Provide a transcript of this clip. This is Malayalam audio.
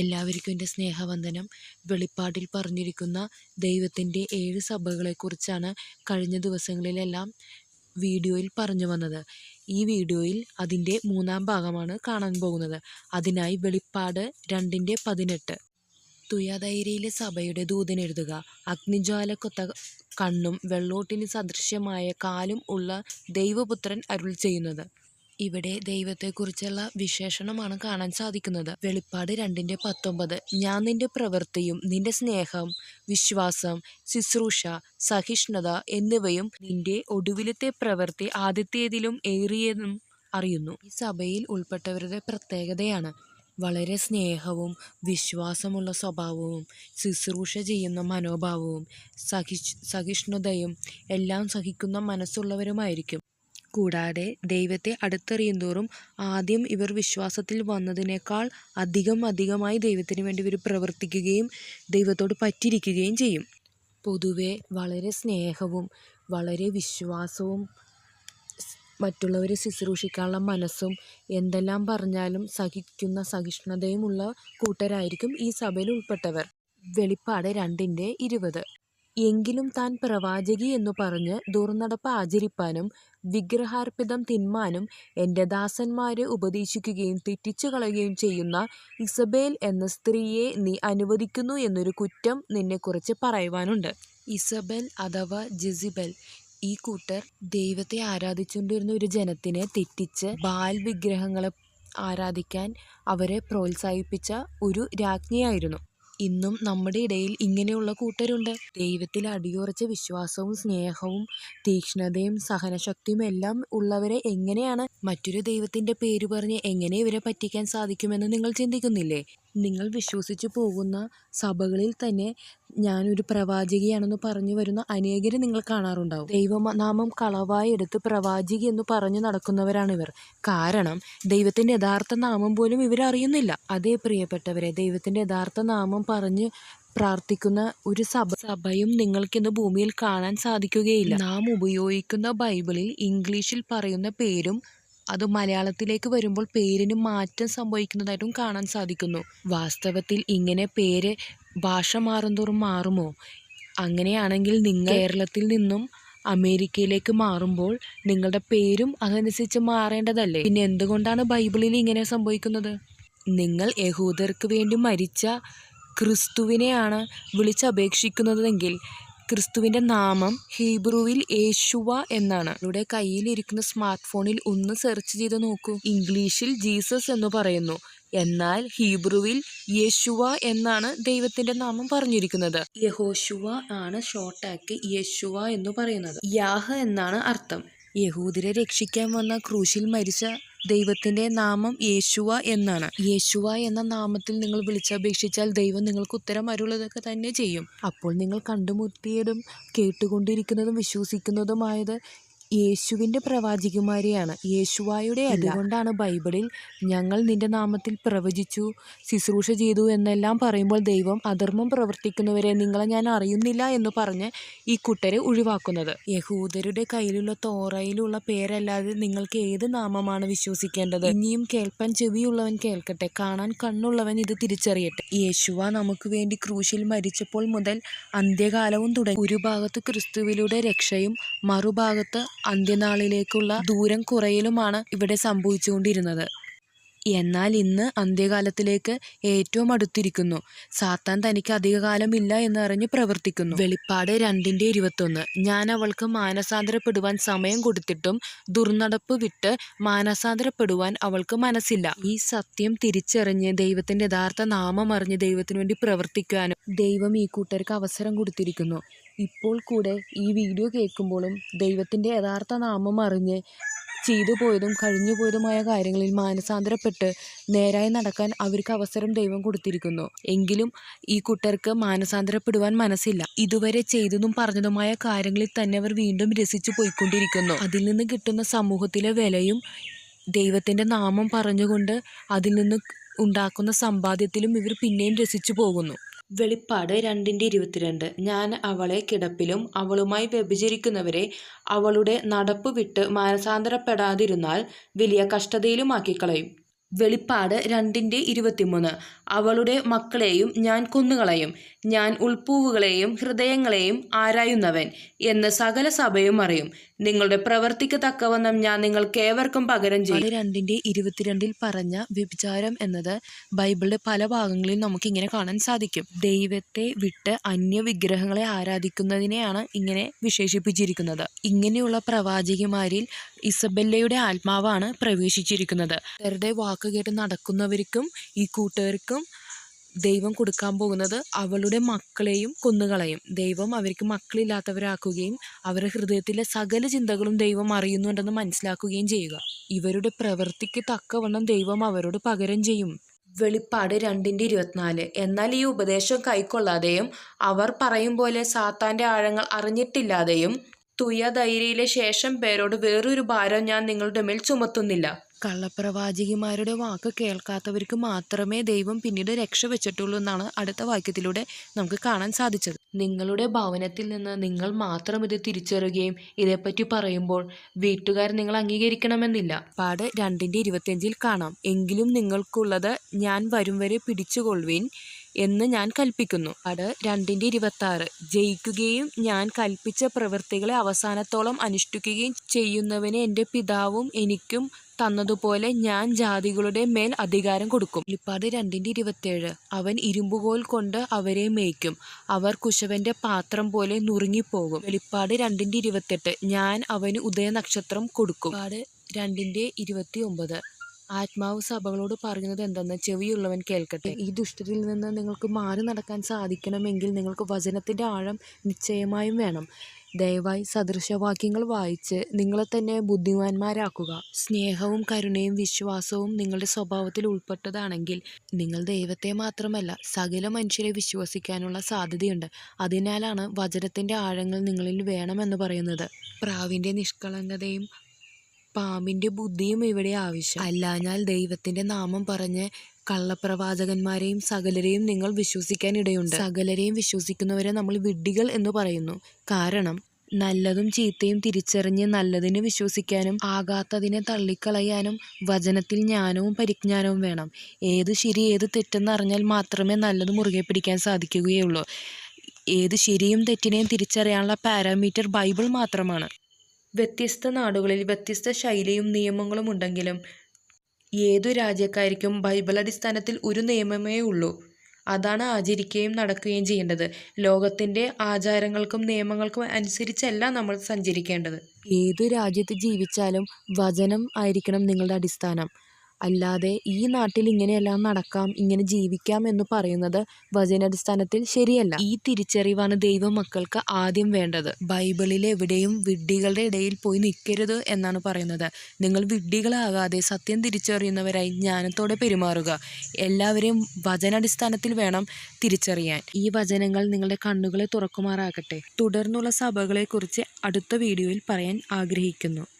എല്ലാവർക്കും എന്റെ സ്നേഹവന്ദനം. വെളിപ്പാടിൽ പറഞ്ഞിരിക്കുന്ന ദൈവത്തിന്റെ ഏഴ് സഭകളെക്കുറിച്ചാണ് കഴിഞ്ഞ ദിവസങ്ങളിലെല്ലാം വീഡിയോയിൽ പറഞ്ഞു വന്നത്. ഈ വീഡിയോയിൽ അതിന്റെ മൂന്നാം ഭാഗമാണ് കാണാൻ പോകുന്നത്. അതിനായി വെളിപ്പാട് രണ്ടിന്റെ പതിനെട്ട്. തുയാതൈരയിലെ സഭയുടെ ദൂതനെഴുതുക അഗ്നിജ്വാലക്കൊത്ത കണ്ണും വെള്ളോട്ടിന് സദൃശ്യമായ കാലും ഉള്ള ദൈവപുത്രൻ അരുൾ ചെയ്യുന്നത്. ഇവിടെ ദൈവത്തെക്കുറിച്ചുള്ള വിശേഷണമാണ് കാണാൻ സാധിക്കുന്നത്. വെളിപ്പാട് രണ്ടിന്റെ പത്തൊമ്പത്. ഞാൻ നിന്റെ പ്രവൃത്തിയും നിന്റെ സ്നേഹം വിശ്വാസം ശുശ്രൂഷ സഹിഷ്ണുത എന്നിവയും നിന്റെ ഒടുവിലത്തെ പ്രവൃത്തി ആദ്യത്തേതിലും ഏറിയതും അറിയുന്നു. ഈ സഭയിൽ ഉൾപ്പെട്ടവരുടെ പ്രത്യേകതയാണ് വളരെ സ്നേഹവും വിശ്വാസമുള്ള സ്വഭാവവും ശുശ്രൂഷ ചെയ്യുന്ന മനോഭാവവും സഹിഷ് സഹിഷ്ണുതയും എല്ലാം സഹിക്കുന്ന മനസ്സുള്ളവരുമായിരിക്കും. കൂടാതെ ദൈവത്തെ അടുത്തറിയുന്തോറും ആദ്യം ഇവർ വിശ്വാസത്തിൽ വന്നതിനേക്കാൾ അധികം അധികമായി ദൈവത്തിന് വേണ്ടി ഇവർ പ്രവർത്തിക്കുകയും ദൈവത്തോട് പറ്റിയിരിക്കുകയും ചെയ്യും. പൊതുവെ വളരെ സ്നേഹവും വളരെ വിശ്വാസവും മറ്റുള്ളവരെ ശുശ്രൂഷിക്കാനുള്ള മനസ്സും എന്തെല്ലാം പറഞ്ഞാലും സഹിക്കുന്ന സഹിഷ്ണുതയുമുള്ള കൂട്ടരായിരിക്കും ഈ സഭയിൽ ഉൾപ്പെട്ടവർ. വെളിപ്പാട് രണ്ടിന്റെ ഇരുപത്. എങ്കിലും താൻ പ്രവാചകി എന്നു പറഞ്ഞ് ദുർനടപ്പ് ആചരിപ്പാനും വിഗ്രഹാർപ്പിതം തിന്മാനും എന്റെ ദാസന്മാരെ ഉപദേശിക്കുകയും തെറ്റിച്ചു കളയുകയും ചെയ്യുന്ന ഇസബേൽ എന്ന സ്ത്രീയെ നീ അനുവദിക്കുന്നു എന്നൊരു കുറ്റം നിന്നെക്കുറിച്ച് പറയുവാനുണ്ട്. ഇസബൽ അഥവാ ജിസിബൽ ഈ കൂട്ടർ ദൈവത്തെ ആരാധിച്ചുകൊണ്ടിരുന്ന ഒരു ജനത്തിനെ തെറ്റിച്ച് ബാൽ വിഗ്രഹങ്ങളെ ആരാധിക്കാൻ അവരെ പ്രോത്സാഹിപ്പിച്ച ഒരു രാജ്ഞിയായിരുന്നു. ഇന്നും നമ്മുടെ ഇടയിൽ ഇങ്ങനെയുള്ള കൂട്ടരുണ്ട്. ദൈവത്തിൽ അടിയുറച്ച വിശ്വാസവും സ്നേഹവും തീക്ഷ്ണതയും സഹനശക്തിയും എല്ലാം ഉള്ളവരെ എങ്ങനെയാണ് മറ്റൊരു ദൈവത്തിന്റെ പേര് പറഞ്ഞ് എങ്ങനെ ഇവരെ പറ്റിക്കാൻ സാധിക്കുമെന്ന് നിങ്ങൾ ചിന്തിക്കുന്നില്ലേ? നിങ്ങൾ വിശ്വസിച്ചു പോകുന്ന സഭകളിൽ തന്നെ ഞാനൊരു പ്രവാചകിയാണെന്ന് പറഞ്ഞു വരുന്ന അനേകരെ നിങ്ങൾ കാണാറുണ്ടാവും. ദൈവനാമം കളവായി എടുത്ത് പ്രവാചകി എന്ന് പറഞ്ഞു നടക്കുന്നവരാണിവർ കാരണം ദൈവത്തിന്റെ യഥാർത്ഥ നാമം പോലും ഇവരറിയുന്നില്ല അതേ പ്രിയപ്പെട്ടവരെ ദൈവത്തിന്റെ യഥാർത്ഥ നാമം പറഞ്ഞ് പ്രാർത്ഥിക്കുന്ന ഒരു സഭ സഭയും നിങ്ങൾക്കിന്ന് ഭൂമിയിൽ കാണാൻ സാധിക്കുകയില്ല. നാം ഉപയോഗിക്കുന്ന ബൈബിളിൽ ഇംഗ്ലീഷിൽ പറയുന്ന പേരും അത് മലയാളത്തിലേക്ക് വരുമ്പോൾ പേരിന് മാറ്റം സംഭവിക്കുന്നതായിട്ടും കാണാൻ സാധിക്കുന്നു. വാസ്തവത്തിൽ ഇങ്ങനെ പേര് ഭാഷ മാറുന്തോറും മാറുമോ? അങ്ങനെയാണെങ്കിൽ നിങ്ങൾ കേരളത്തിൽ നിന്നും അമേരിക്കയിലേക്ക് മാറുമ്പോൾ നിങ്ങളുടെ പേരും അതനുസരിച്ച് മാറേണ്ടതല്ലേ? പിന്നെ എന്തുകൊണ്ടാണ് ബൈബിളിൽ ഇങ്ങനെ സംഭവിക്കുന്നത്? നിങ്ങൾ യഹൂദർക്ക് വേണ്ടി മരിച്ച ക്രിസ്തുവിനെയാണ് വിളിച്ചപേക്ഷിക്കുന്നതെങ്കിൽ ക്രിസ്തുവിന്റെ നാമം ഹീബ്രുവിൽ യേശുവ എന്നാണ്. ഇവിടെ കയ്യിലിരിക്കുന്ന സ്മാർട്ട് ഫോണിൽ ഒന്ന് സെർച്ച് ചെയ്ത് നോക്കൂ. ഇംഗ്ലീഷിൽ ജീസസ് എന്ന് പറയുന്നു. എന്നാൽ ഹീബ്രുവിൽ യേശുവ എന്നാണ് ദൈവത്തിന്റെ നാമം പറഞ്ഞിരിക്കുന്നത്. യഹോശുവ ആണ് ഷോർട്ടാക്കി യേശുവ എന്ന് പറയുന്നത്. യാഹ് എന്നാണ് അർത്ഥം. യഹൂദരെ രക്ഷിക്കാൻ വന്ന ക്രൂശിൽ മരിച്ച ദൈവത്തിന്റെ നാമം യേശുവ എന്നാണ്. യേശുവ എന്ന നാമത്തിൽ നിങ്ങൾ വിളിച്ചപേക്ഷിച്ചാൽ ദൈവം നിങ്ങൾക്ക് ഉത്തരം അരുളതൊക്കെ തന്നെ ചെയ്യും. അപ്പോൾ നിങ്ങൾ കണ്ടുമുട്ടിയതും കേട്ടുകൊണ്ടിരിക്കുന്നതും വിശ്വസിക്കുന്നതുമായത് യേശുവിന്റെ പ്രവാചകിമാരെയാണ്. യേശുവായുടെ അതുകൊണ്ടാണ് ബൈബിളിൽ ഞങ്ങൾ നിന്റെ നാമത്തിൽ പ്രവചിച്ചു ശുശ്രൂഷ ചെയ്തു എന്നെല്ലാം പറയുമ്പോൾ ദൈവം അധർമ്മം പ്രവർത്തിക്കുന്നവരെ നിങ്ങളെ ഞാൻ അറിയുന്നില്ല എന്ന് പറഞ്ഞ് ഈ കുട്ടരെ ഒഴിവാക്കുന്നത്. യഹൂദരുടെ കയ്യിലുള്ള തോറയിലുള്ള പേരല്ലാതെ നിങ്ങൾക്ക് ഏത് നാമമാണ് വിശ്വസിക്കേണ്ടത്? ഇനിയും കേൾപ്പാൻ ചെവിയുള്ളവൻ കേൾക്കട്ടെ കാണാൻ കണ്ണുള്ളവൻ ഇത് തിരിച്ചറിയട്ടെ. യേശുവ നമുക്ക് വേണ്ടി ക്രൂശിൽ മരിച്ചപ്പോൾ മുതൽ അന്ത്യകാലവും തുടങ്ങി. ഒരു ഭാഗത്ത് ക്രിസ്തുവിലൂടെ രക്ഷയും മറുഭാഗത്ത് അന്ത്യനാളിലേക്കുള്ള ദൂരം കുറയലുമാണ് ഇവിടെ സംഭവിച്ചുകൊണ്ടിരുന്നത്. എന്നാൽ ഇന്ന് അന്ത്യകാലത്തിലേക്ക് ഏറ്റവും അടുത്തിരിക്കുന്നു. സാത്താൻ തനിക്ക് അധികകാലമില്ല എന്നറിഞ്ഞ് പ്രവർത്തിക്കുന്നു. വെളിപ്പാട് രണ്ടിന്റെ ഇരുപത്തൊന്ന്. ഞാൻ അവൾക്ക് മാനസാന്തരപ്പെടുവാൻ സമയം കൊടുത്തിട്ടും ദുർനടപ്പ് വിട്ട് മാനസാന്തരപ്പെടുവാൻ അവൾക്ക് മനസ്സില്ല. ഈ സത്യം തിരിച്ചറിഞ്ഞ് ദൈവത്തിന്റെ യഥാർത്ഥ നാമം അറിഞ്ഞ് ദൈവത്തിനു വേണ്ടി പ്രവർത്തിക്കുവാനും ദൈവം ഈ കൂട്ടർക്ക് അവസരം കൊടുത്തിരിക്കുന്നു. ഇപ്പോൾ കൂടെ ഈ വീഡിയോ കേൾക്കുമ്പോഴും ദൈവത്തിന്റെ യഥാർത്ഥ നാമം അറിഞ്ഞ് ചെയ്തു പോയതും കഴിഞ്ഞു പോയതുമായ കാര്യങ്ങളിൽ മാനസാന്തരപ്പെട്ട് നേരായി നടക്കാൻ അവർക്ക് അവസരം ദൈവം കൊടുത്തിരിക്കുന്നു. എങ്കിലും ഈ കൂട്ടർക്ക് മാനസാന്തരപ്പെടുവാൻ മനസ്സില്ല. ഇതുവരെ ചെയ്തതും പറഞ്ഞതുമായ കാര്യങ്ങളിൽ തന്നെ അവർ വീണ്ടും രസിച്ചു പോയിക്കൊണ്ടിരിക്കുന്നു. അതിൽ നിന്ന് കിട്ടുന്ന സമൂഹത്തിലെ വിലയും ദൈവത്തിന്റെ നാമം പറഞ്ഞുകൊണ്ട് അതിൽ നിന്ന് ഉണ്ടാക്കുന്ന സമ്പാദ്യത്തിലും ഇവർ പിന്നെയും രസിച്ചു പോകുന്നു. വെളിപ്പാട് രണ്ടിന്റെ ഇരുപത്തിരണ്ട്. ഞാൻ അവളെ കിടപ്പിലും അവളുമായി വ്യഭിചരിക്കുന്നവരെ അവളുടെ നടപ്പ് വിട്ട് മാനസാന്തരപ്പെടാതിരുന്നാൽ വലിയ കഷ്ടതയിലുമാക്കിക്കളയും വെളിപ്പാട് രണ്ടിന്റെ ഇരുപത്തിമൂന്ന്. അവളുടെ മക്കളെയും ഞാൻ കൊന്നുകളയും. ഞാൻ ഉൾപ്പൂവുകളെയും ഹൃദയങ്ങളെയും ആരായുന്നവൻ എന്ന് സകല സഭയും അറിയും. നിങ്ങളുടെ പ്രവർത്തിക്ക് തക്കവണ്ണം ഞാൻ നിങ്ങൾക്കേവർക്കും പകരം ചെയ്യും. രണ്ടിന്റെ ഇരുപത്തിരണ്ടിൽ പറഞ്ഞ വ്യഭിചാരം എന്നത് ബൈബിളിലെ പല ഭാഗങ്ങളിൽ നമുക്കിങ്ങനെ കാണാൻ സാധിക്കും. ദൈവത്തെ വിട്ട് അന്യ വിഗ്രഹങ്ങളെ ആരാധിക്കുന്നതിനെയാണ് ഇങ്ങനെ വിശേഷിപ്പിച്ചിരിക്കുന്നത്. ഇങ്ങനെയുള്ള പ്രവാചകിമാരിൽ ഇസബെല്ലയുടെ ആത്മാവാണ് പ്രവേശിച്ചിരിക്കുന്നത്. വെറുതെ വാക്ക് കേട്ട് നടക്കുന്നവർക്കും ഈ കൂട്ടുകാർക്കും ദൈവം കൊടുക്കാൻ പോകുന്നത് അവളുടെ മക്കളെയും കൊന്നുകളയും. ദൈവം അവർക്ക് മക്കളില്ലാത്തവരാക്കുകയും അവരുടെ ഹൃദയത്തിലെ സകല ചിന്തകളും ദൈവം അറിയുന്നുണ്ടെന്ന് മനസ്സിലാക്കുകയും ചെയ്യുക. ഇവരുടെ പ്രവൃത്തിക്ക് തക്കവണ്ണം ദൈവം അവരോട് പകരം ചെയ്യും. വെളിപ്പാട് രണ്ടിന്റെ ഇരുപത്തിനാല്. എന്നാൽ ഈ ഉപദേശം കൈക്കൊള്ളാതെയും അവർ പറയും പോലെ സാത്താന്റെ ആഴങ്ങൾ അറിഞ്ഞിട്ടില്ലാതെയും തുയധൈര്യയിലെ ശേഷം പേരോട് വേറൊരു ഭാരം ഞാൻ നിങ്ങളുടെ മേൽ ചുമത്തുന്നില്ല. കള്ളപ്രവാചകിമാരുടെ വാക്ക് കേൾക്കാത്തവർക്ക് മാത്രമേ ദൈവം പിന്നീട് രക്ഷ വെച്ചിട്ടുള്ളൂ എന്നാണ് അടുത്ത വാക്യത്തിലൂടെ നമുക്ക് കാണാൻ സാധിച്ചത്. നിങ്ങളുടെ ഭവനത്തിൽ നിന്ന് നിങ്ങൾ മാത്രം ഇത് തിരിച്ചറിയുകയും ഇതേപ്പറ്റി പറയുമ്പോൾ വീട്ടുകാർ നിങ്ങൾ അംഗീകരിക്കണമെന്നില്ല. പാട് രണ്ടിന്റെ ഇരുപത്തിയഞ്ചിൽ കാണാം. എങ്കിലും നിങ്ങൾക്കുള്ളത് ഞാൻ വരും വരെ പിടിച്ചുകൊള്ളുവിൻ. എന്ന് ഞാൻ കൽപ്പിക്കുന്നു. അത് രണ്ടിന്റെ ഇരുപത്തി ആറ് ജയിക്കുകയും ഞാൻ കൽപ്പിച്ച പ്രവൃത്തികളെ അവസാനത്തോളം അനുഷ്ഠിക്കുകയും ചെയ്യുന്നവന് എന്റെ പിതാവും എനിക്കും തന്നതുപോലെ ഞാൻ ജാതികളുടെ മേൽ അധികാരം കൊടുക്കും. ഇപ്പാട് രണ്ടിന്റെ ഇരുപത്തേഴ്. അവൻ ഇരുമ്പുകോൽ കൊണ്ട് അവരെ മേയ്ക്കും. അവർ കുശവന്റെ പാത്രം പോലെ നുറുങ്ങിപ്പോകും. വെളിപ്പാട് രണ്ടിന്റെ ഇരുപത്തെട്ട്. ഞാൻ അവന് ഉദയനക്ഷത്രം കൊടുക്കും. പാട് രണ്ടിന്റെ ഇരുപത്തി ഒമ്പത് ആത്മാവ് സഭകളോട് പറയുന്നത് എന്തെന്ന് ചെവിയുള്ളവൻ കേൾക്കട്ടെ. ഈ ദുഷ്ടരിൽ നിന്ന് നിങ്ങൾക്ക് മാറി നടക്കാൻ സാധിക്കണമെങ്കിൽ നിങ്ങൾക്ക് വചനത്തിന്റെ ആഴം നിശ്ചയമായും വേണം. ദയവായി സദൃശവാക്യങ്ങൾ വായിച്ച് നിങ്ങളെ തന്നെ ബുദ്ധിമാന്മാരാക്കുക. സ്നേഹവും കരുണയും വിശ്വാസവും നിങ്ങളുടെ സ്വഭാവത്തിൽ ഉൾപ്പെട്ടതാണെങ്കിൽ നിങ്ങൾ ദൈവത്തെ മാത്രമല്ല സകല മനുഷ്യരെ വിശ്വസിക്കാനുള്ള സാധ്യതയുണ്ട്. അതിനാലാണ് വചനത്തിന്റെ ആഴങ്ങൾ നിങ്ങളിൽ വേണമെന്ന് പറയുന്നത്. പ്രാവിന്റെ നിഷ്കളങ്കതയും പാമ്പിന്റെ ബുദ്ധിയും ഇവിടെ ആവശ്യം. അല്ലാഞ്ഞാൽ ദൈവത്തിന്റെ നാമം പറഞ്ഞ് കള്ളപ്രവാചകന്മാരെയും സകലരെയും നിങ്ങൾ വിശ്വസിക്കാൻ ഇടയുണ്ട്. സകലരെയും വിശ്വസിക്കുന്നവരെ നമ്മൾ വിഡ്ഢികൾ എന്ന് പറയുന്നു. കാരണം നല്ലതും ചീത്തയും തിരിച്ചറിഞ്ഞ് നല്ലതിനെ വിശ്വസിക്കാനും ആകാത്തതിനെ തള്ളിക്കളയാനും വചനത്തിൽ ജ്ഞാനവും പരിജ്ഞാനവും വേണം. ഏത് ശരി ഏത് തെറ്റെന്ന് അറിഞ്ഞാൽ മാത്രമേ നല്ലത് മുറുകെ പിടിക്കാൻ സാധിക്കുകയുള്ളൂ. ഏത് ശരിയും തെറ്റിനെയും തിരിച്ചറിയാനുള്ള പാരാമീറ്റർ ബൈബിൾ മാത്രമാണ്. വ്യത്യസ്ത നാടുകളിൽ വ്യത്യസ്ത ശൈലിയും നിയമങ്ങളും ഉണ്ടെങ്കിലും ഏതു രാജ്യക്കാർക്കും ബൈബിൾ അടിസ്ഥാനത്തിൽ ഒരു നിയമമേ ഉള്ളൂ. അതാണ് ആചരിക്കുകയും നടക്കുകയും ചെയ്യേണ്ടത്. ലോകത്തിന്റെ ആചാരങ്ങൾക്കും നിയമങ്ങൾക്കും അനുസരിച്ചല്ല നമ്മൾ സഞ്ചരിക്കേണ്ടത്. ഏതു രാജ്യത്ത് ജീവിച്ചാലും വചനം ആയിരിക്കണം നിങ്ങളുടെ അടിസ്ഥാനം. അല്ലാതെ ഈ നാട്ടിൽ ഇങ്ങനെയെല്ലാം നടക്കാം ഇങ്ങനെ ജീവിക്കാം എന്ന് പറയുന്നത് വചനാടിസ്ഥാനത്തിൽ ശരിയല്ല. ഈ തിരിച്ചറിവാണ് ദൈവമക്കൾക്ക് ആദ്യം വേണ്ടത്. ബൈബിളിൽ എവിടെയും വിഡ്ഢികളുടെ ഇടയിൽ പോയി നിൽക്കരുത് എന്നാണ് പറയുന്നത്. നിങ്ങൾ വിഡ്ഢികളാകാതെ സത്യം തിരിച്ചറിയുന്നവരായി ജ്ഞാനത്തോടെ പെരുമാറുക. എല്ലാവരെയും വചനാടിസ്ഥാനത്തിൽ വേണം തിരിച്ചറിയാൻ. ഈ വചനങ്ങൾ നിങ്ങളുടെ കണ്ണുകളെ തുറക്കുമാറാകട്ടെ. തുടർന്നുള്ള സഭകളെക്കുറിച്ച് അടുത്ത വീഡിയോയിൽ പറയാൻ ആഗ്രഹിക്കുന്നു.